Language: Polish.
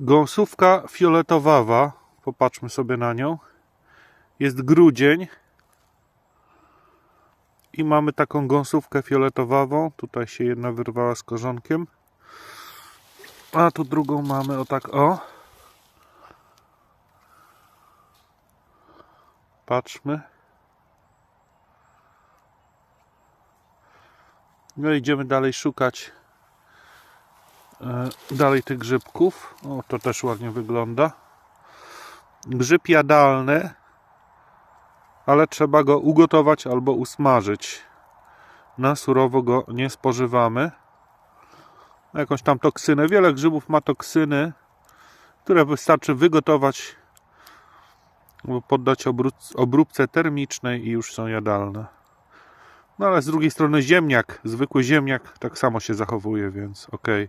Gąsówka fioletowawa. Popatrzmy sobie na nią. Jest grudzień. I mamy taką gąsówkę fioletowawą. Tutaj się jedna wyrwała z korzonkiem. A tu drugą mamy o tak o. Patrzmy. No idziemy dalej szukać dalej tych grzybków. O, to też ładnie wygląda. Grzyb jadalny, ale trzeba go ugotować albo usmażyć. Na surowo go nie spożywamy. Jakąś tam toksynę. Wiele grzybów ma toksyny, które wystarczy wygotować, albo poddać obró- obróbce termicznej i już są jadalne. No ale z drugiej strony ziemniak, zwykły ziemniak tak samo się zachowuje, więc okej.